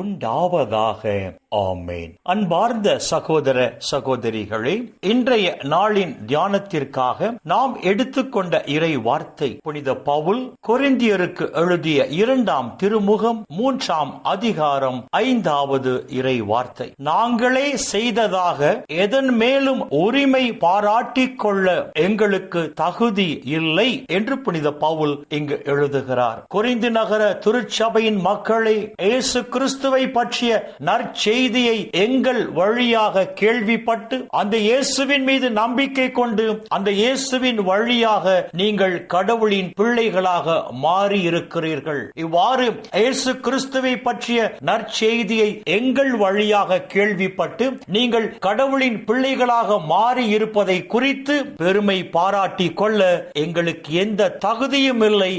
உண்டாவதாக. ஆமேன். அன்பார்ந்த சகோதர சகோதரிகளே இன்றைய நாளின் தியானத்திற்காக நாம் எடுத்துக்கொண்ட இறை வார்த்தை புனித பவுல் கொரிந்தியருக்கு எழுதிய இரண்டாம் திருமுகம் மூன்றாம் அதிகாரம் ஐந்தாவது இறை வார்த்தை நாங்களே செய்ததாக எதன் மேலும் உரிமை பாராட்டிக் கொள்ள எங்களுக்கு தகுதி இல்லை என்று புனித பவுல் இங்கு எழுதுகிறார். குறிந்து நகர திருச்சபையின் மக்களை இயேசு கிறிஸ்து கிறிஸ்துவை பற்றிய நற்செய்தியை எங்கள் வழியாக கேள்விப்பட்டு அந்த இயேசுவின் மீது நம்பிக்கை கொண்டு அந்த இயேசுவின் வழியாக நீங்கள் கடவுளின் பிள்ளைகளாக மாறி இருக்கிறீர்கள் இவ்வாறு இயேசு கிறிஸ்துவை பற்றிய நற்செய்தியை எங்கள் வழியாக கேள்விப்பட்டு நீங்கள் கடவுளின் பிள்ளைகளாக மாறி இருப்பதை குறித்து பெருமை பாராட்டி கொள்ள எங்களுக்கு எந்த தகுதியும் இல்லை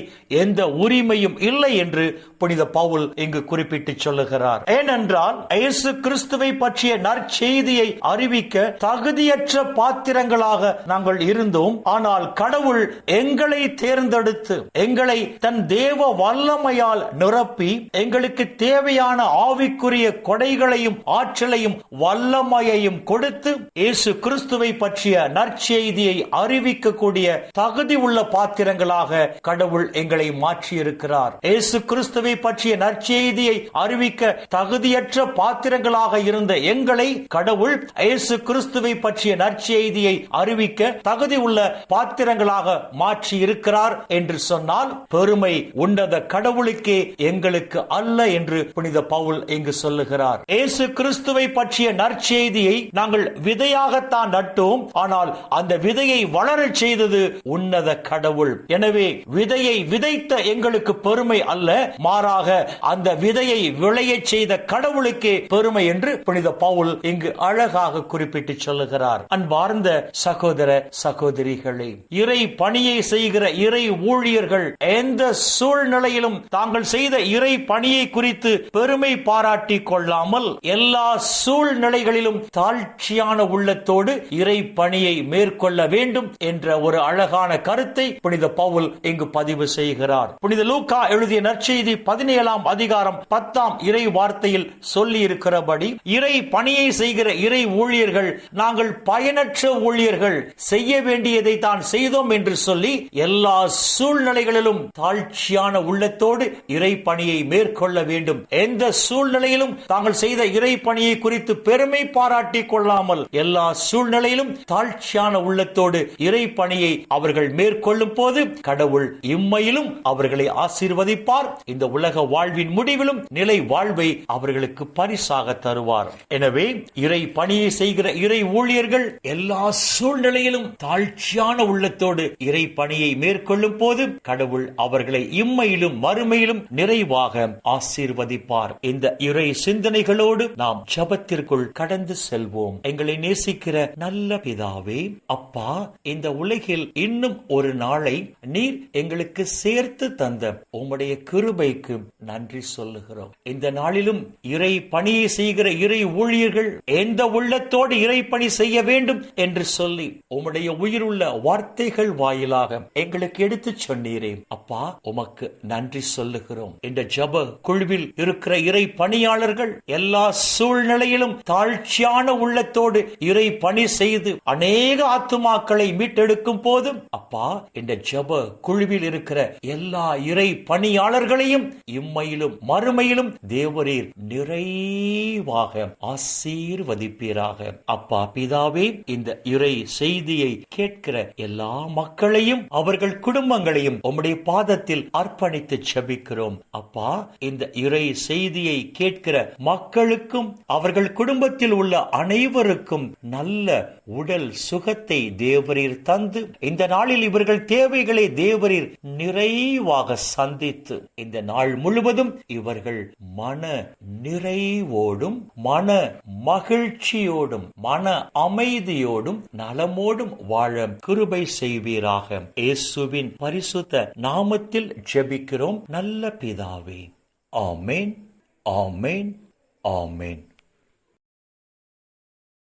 எந்த உரிமையும் இல்லை என்று புனித பவுல் இங்கு குறிப்பிட்டு சொல்லுகிறார். வருகிறார் ஏனென்றால் இயேசு கிறிஸ்துவை பற்றிய நற்செய்தியை அறிவிக்க தகுதியற்ற பாத்திரங்களாக நாங்கள் இருந்தோம். ஆனால் கடவுள் எங்களை தேர்ந்தெடுத்து எங்களை தன் தேவ வல்லமையால் நிரப்பி எங்களுக்கு தேவையான ஆவிக்குரிய கொடைகளையும் ஆற்றலையும் வல்லமையையும் கொடுத்து இயேசு கிறிஸ்துவை பற்றிய நற்செய்தியை அறிவிக்கக்கூடிய தகுதி உள்ள பாத்திரங்களாக கடவுள் எங்களை மாற்றியிருக்கிறார். இயேசு கிறிஸ்துவை பற்றிய நற்செய்தியை அறிவிக்க தகுதியற்ற பாத்திரங்களாக இருந்த எங்களை கடவுள் இயேசு கிறிஸ்துவை பற்றிய நற்செய்தியை அறிவிக்க தகுதி உள்ள பாத்திரங்களாக மாற்றி இருக்கிறார் என்று சொன்னால் பெருமை உன்னத கடவுளுக்கே எங்களுக்கு அல்ல என்று புனித பவுல் இங்கு சொல்லுகிறார். இயேசு கிறிஸ்துவை பற்றிய நற்செய்தியை நாங்கள் விதையாகத்தான் நட்டோம். ஆனால் அந்த விதையை வளரச் செய்தது உன்னத கடவுள். எனவே விதையை விதைத்த எங்களுக்கு பெருமை அல்ல. மாறாக அந்த விதையை விளை விளையச் செய்த கடவுளுக்கே பெருமை என்று புனித பவுல் இங்கு அழகாக குறிப்பிட்டு சொல்லுகிறார். அன்பார்ந்த சகோதர சகோதரிகளே இறை பணியை செய்கிற இறை ஊழியர்கள் எந்த சூழ்நிலையிலும் தாங்கள் செய்த இறை பணியை குறித்து பெருமை பாராட்டி கொள்ளாமல் எல்லா சூழ்நிலைகளிலும் தாழ்ச்சியான உள்ளத்தோடு இறை பணியை மேற்கொள்ள வேண்டும் என்ற ஒரு அழகான கருத்தை புனித பவுல் இங்கு பதிவு செய்கிறார். புனித லூக்கா எழுதிய நற்செய்தி பதினேழாம் அதிகாரம் பத்தாம் இறை வார்த்தையில் சொல்லி இருக்கிறபடி இறை பணியை செய்கிற இறை ஊழியர்கள் நாங்கள் பயனற்ற ஊழியர்கள் செய்ய வேண்டியதை தான் செய்தோம் என்று சொல்லி எல்லா சூழ்நிலைகளிலும் தாழ்ச்சியான உள்ளத்தோடு இறை பணியை மேற்கொள்ள வேண்டும். எந்த சூழ்நிலையிலும் தாங்கள் செய்த இறை பணியை குறித்து பெருமை பாராட்டி கொள்ளாமல் எல்லா சூழ்நிலையிலும் தாழ்ச்சியான உள்ளத்தோடு இறை பணியை அவர்கள் மேற்கொள்ளும் போது கடவுள் இம்மையிலும் அவர்களை ஆசீர்வதிப்பார். இந்த உலக வாழ்வின் முடிவிலும் நிலை வாழ் வாழ்வை அவர்களுக்கு பரிசாக தருவார். எனவே இறை பணியை செய்கிற இறை ஊழியர்கள் எல்லா சூழ்நிலையிலும் தாழ்ச்சியான உள்ளத்தோடு இறை பணியை மேற்கொள்ளும் போது கடவுள் அவர்களை இம்மையிலும் மறுமையிலும் நிறைவாக ஆசீர்வதிப்பார். இந்த இறை சிந்தனைகளோடு நாம் ஜபத்திற்குள் கடந்து செல்வோம். எங்களை நேசிக்கிற நல்ல பிதாவே அப்பா இந்த உலகில் இன்னும் ஒரு நாளை நீர் எங்களுக்கு சேர்த்து தந்த உம்முடைய கிருபைக்கு நன்றி சொல்லுகிறோம். இந்த நாளிலும் இறை பணியை செய்கிற இறை ஊழியர்கள் எந்த உள்ளத்தோடு இறை பணி செய்ய வேண்டும் என்று சொல்லி உம்முடைய உயிருள்ள வார்த்தைகள் வாயிலாக எங்களுக்கு எடுத்து சொன்னீரே. அப்பா உமக்கு நன்றி சொல்லுகிறோம். இந்த ஜப குழுவில் இருக்கிற இறை பணியாளர்கள் எல்லா சூழ்நிலையிலும் தாழ்ச்சியான உள்ளத்தோடு இறை பணி செய்து அநேக ஆத்துமாக்களை மீட்டெடுக்கும் போதும் அப்பா இந்த ஜப குழுவில் இருக்கிற எல்லா இறை பணியாளர்களையும் இம்மையிலும் மறுமையிலும் தேவரீர் நிறைவாக ஆசீர்வதிப்பீராக. அப்பா பிதாவே இந்த இறை செய்தியை கேட்கிற எல்லா மக்களையும் அவர்கள் குடும்பங்களையும் உம்முடைய பாதத்தில் அர்ப்பணித்து செபிக்கிறோம். அப்பா இந்த இறை செய்தியை கேட்கிற மக்களுக்கும் அவர்கள் குடும்பத்தில் உள்ள அனைவருக்கும் நல்ல உடல் சுகத்தை தேவரீர் தந்து இந்த நாளில் இவர்கள் தேவைகளை தேவரீர் நிறைவாக சந்தித்து இந்த நாள் முழுவதும் இவர்கள் மன நிறைவோடும் மன மகிழ்ச்சியோடும் மன அமைதியோடும் நலமோடும் வாழ கிருபை செய்வீராக. இயேசுவின் பரிசுத்த நாமத்தில் ஜெபிக்கிறோம். நல்ல பிதாவே. ஆமேன் ஆமேன் ஆமேன்.